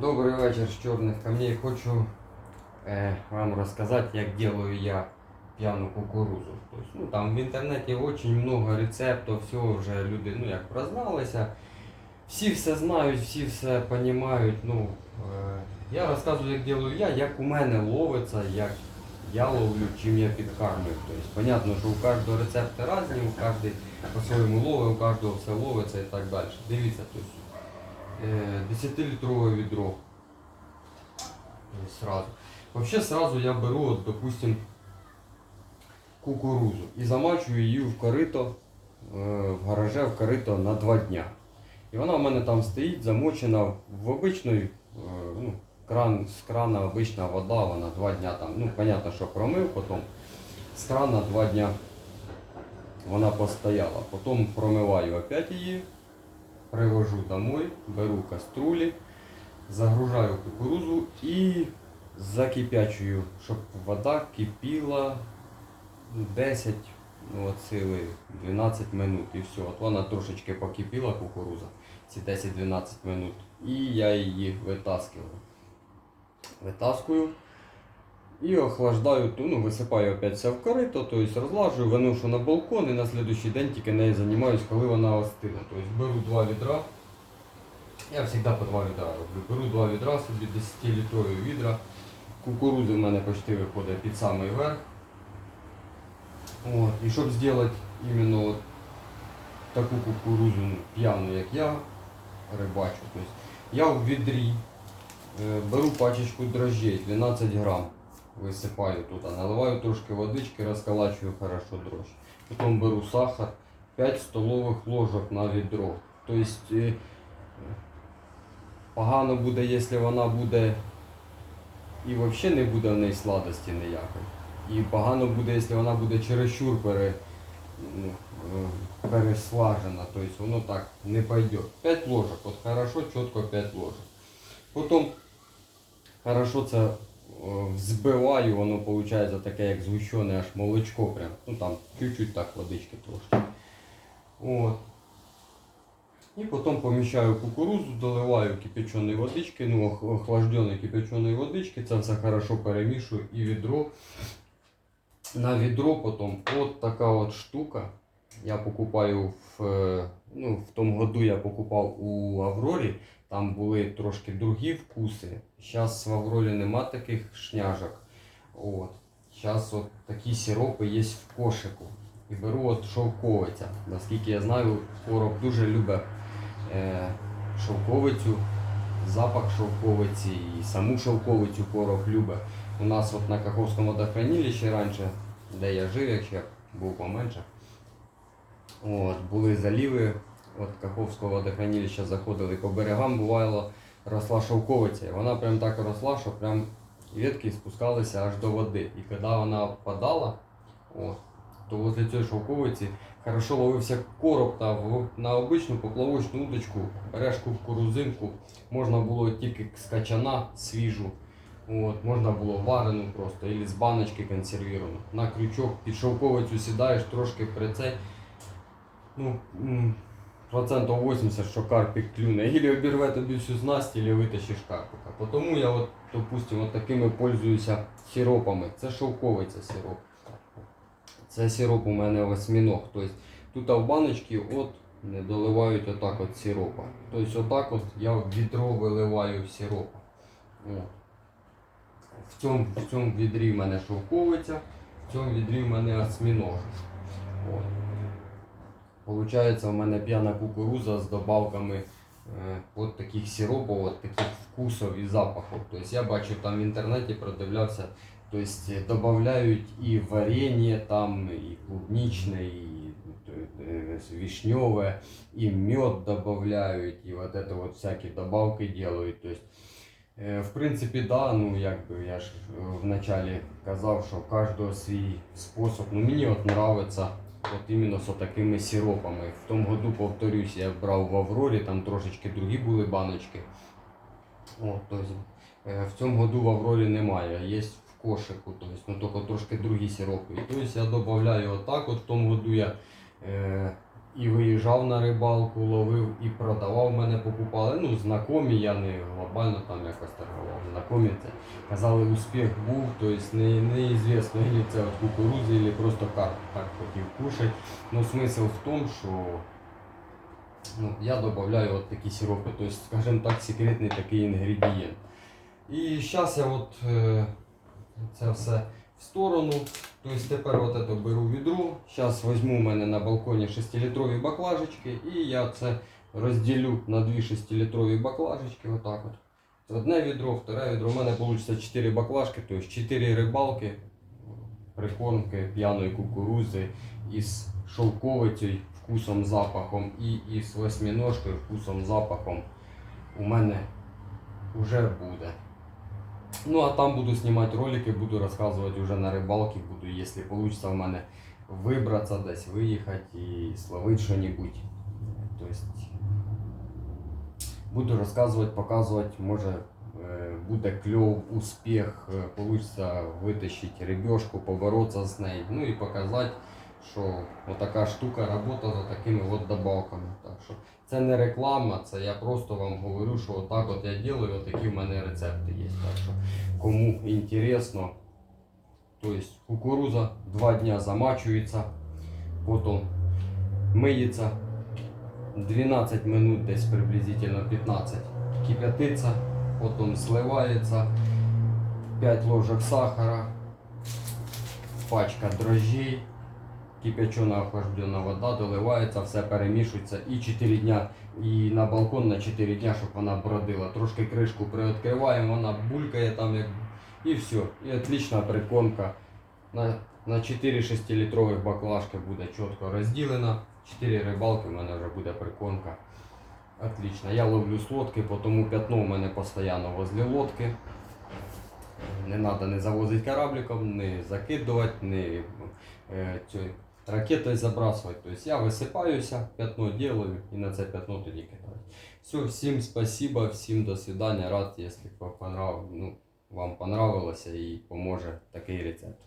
Добрий вечір з чорних камней. Хочу е, вам розказати, як делаю я п'яну кукурузу. Тобто, ну, там в інтернеті дуже много рецептів, всього вже люди ну, як прозналися. Всі все знають, всі все розуміють. Ну, е, я розказую, як делаю я, як у мене ловиться, як я ловлю, чим я підкармлюю. Тобто, понятно, що у кожного рецепти різні, у кожного по-своєму ловить, у кожного все ловиться і так далі. Дивіться, тобто, 10-литровое ведро. То есть сразу. Вообще сразу я беру, вот, допустим, кукурузу и замачиваю її в корито, е, в гараже в корито на 2 дня. І вона в мене там стоїть замочена в обичної, е, ну, кран, з крана обична вода, вона 2 дня там, ну, понятно, що промив, потім з крана 2 дня вона постояла. Потім промиваю опять її, привожу домой, беру каструлі, загружаю кукурузу і закипячую, щоб вода кипіла 10, ну, сили 12 минут і все. От вона трошечки покипіла кукуруза, ці 10-12 минут. І я її витаскиваю. Витаскую. І охлаждаю, ну, висипаю опять все в корито, то есть розлажую, виношу на балкон і на следующий день тільки нею займаюсь, коли вона остила. Тобто беру два відра. Я завжди по два відра роблю. Беру два відра собі 10-літрові відра. Кукурузи в мене почти виходить під самий верх. От. І щоб зробити іменно от таку кукурузу ну, п'яну, як я рибачу, тобто я в відрі е, беру пачечку дрожжей 12 грам висипаю тут, наливаю трошки водички, розколачую хорошо дрожжі. Потім беру сахар, 5 столових ложок на відро. Тобто е, погано буде, якщо вона буде і взагалі не буде в неї сладості ніякої. І погано буде, якщо вона буде чересчур пере, ну, е, переслажена, тобто воно так не пойде. 5 ложок, от хорошо, чітко 5 ложок. Потім хорошо це взбиваю, воно виходить таке як згущене аж молочко прям. Ну там чуть-чуть так водички трошки. От. І потім поміщаю кукурузу, доливаю кипяченої водички, ну охлажденої кипяченої водички, це все хорошо перемішую і відро. На відро потім от така от штука. Я покупаю в, е, ну, в тому году я покупав у Аврорі. Там були трошки другі вкуси. Зараз в Авролі нема таких шняжок. От. Зараз от такі сиропи є в кошику. І беру от шовковиця. Наскільки я знаю, короб дуже любить е, шовковицю, запах шовковиці і саму шовковицю короб любить. У нас от на Каховському водохранилищі раніше, де я жив, якщо я був поменше, от, були заліви от Каховського водохранилища заходили по берегам, бувало, росла шовковиця. Вона прям так росла, що прям ветки спускалися аж до води. І коли вона впадала, то возле цієї шовковиці хорошо ловився короб та на обичну поплавочну удочку, береш кукурузинку, можна було тільки з качана свіжу. От, можна було варену просто, або з баночки консервіровану. На крючок під шовковицю сідаєш, трошки при цей. Ну, м, процентів 80, що карпік клюне. Ілі обірве тобі всю снасть, ілі витащиш карпика. Тому я, от, допустим, от такими пользуюся сиропами. Це шовковиця сироп. Це сироп у мене осьміног. Тобто тут в баночці от не доливають отак от сиропа. Тобто отак от я в відро виливаю сиропа. В цьому, в цьому відрі в мене шовковиця, в цьому відрі в мене осьміног. От. Получається, у мене п'яна кукуруза з добавками е, от таких сиропів, от таких вкусів і запахів. Тобто я бачив там в інтернеті, продивлявся, тобто додають і варенье там, і клубничне, і е, вишневе, і мед додають, і вот это вот всякі добавки делают. Тобто, Е, В принципі, да, ну якби я ж е, вначалі казав, що у свій спосіб. Ну мені от нравиться от іменно з такими сиропами. В тому году, повторюсь, я брав в Аврорі, там трошечки другі були баночки. От, тобто, е, в цьому году в Аврорі немає, є в кошику, тобто, ну тільки трошки другі сиропи. І я додаю отак, от в тому году я е, і виїжджав на рибалку, ловив і продавав мене покупали. Ну, знайомі, я не глобально там якось торгував. Знайомі це казали, успіх був, тобто не, неізвісно, чи це від кукурузи, або просто карп так хотів кушати. Ну, смисл в тому, що ну, я додаю от такі сиропи, тобто, скажімо так, секретний такий інгредієнт. І зараз я от е, це все в сторону. Тобто тепер от это беру відро. Зараз візьму у мене на балконі 6-літрові баклажечки і я це розділю на дві 6-літрові баклажечки. Отак от. Одне відро, вторе відро. У мене вийде 4 баклажки, тобто 4 рибалки, прикормки п'яної кукурузи із шовковицею, вкусом, запахом і із восьминожкою вкусом, запахом у мене вже буде. Ну а там буду знімати ролики, буду розказувати вже на рибалки, буду, якщо вийде в мене вибратися десь, виїхати і словити що-небудь. Тобто буду розказувати, показувати, може е, буде кльов, успіх, вийде витащити рибешку, поборотися з нею, ну і показати, Що отака штука робота за такими от добавками. Так що це не реклама, це я просто вам говорю, що отак от я роблю, отакі в мене рецепти є. Так що кому інтересно, то есть кукуруза два дня замачується, потім миється 12 минут, десь приблизительно 15 кипятиться, потім сливається 5 ложек сахара, пачка дрожжей, кипячена охлаждена вода, доливається, все перемішується і 4 дня і на балкон на 4 дня, щоб вона бродила. Трошки кришку приоткриваємо, вона булькає там як і все. І отлична прикормка. На, на 4 6-літрових баклажки буде чітко розділена. 4 рибалки в мене вже буде прикормка. Отлично. Я ловлю з лодки, тому п'ятно у мене постійно возле лодки. Не треба не завозити корабликом, не закидувати, не е, цю, ракетою забрасувати. Тобто я висипаюся, п'ятно делаю і на це п'ятно тоді кидаю. Все, всім спасибо, всім до свидання. Рад, якщо понрав, ну, вам понравилося і поможе такий рецепт.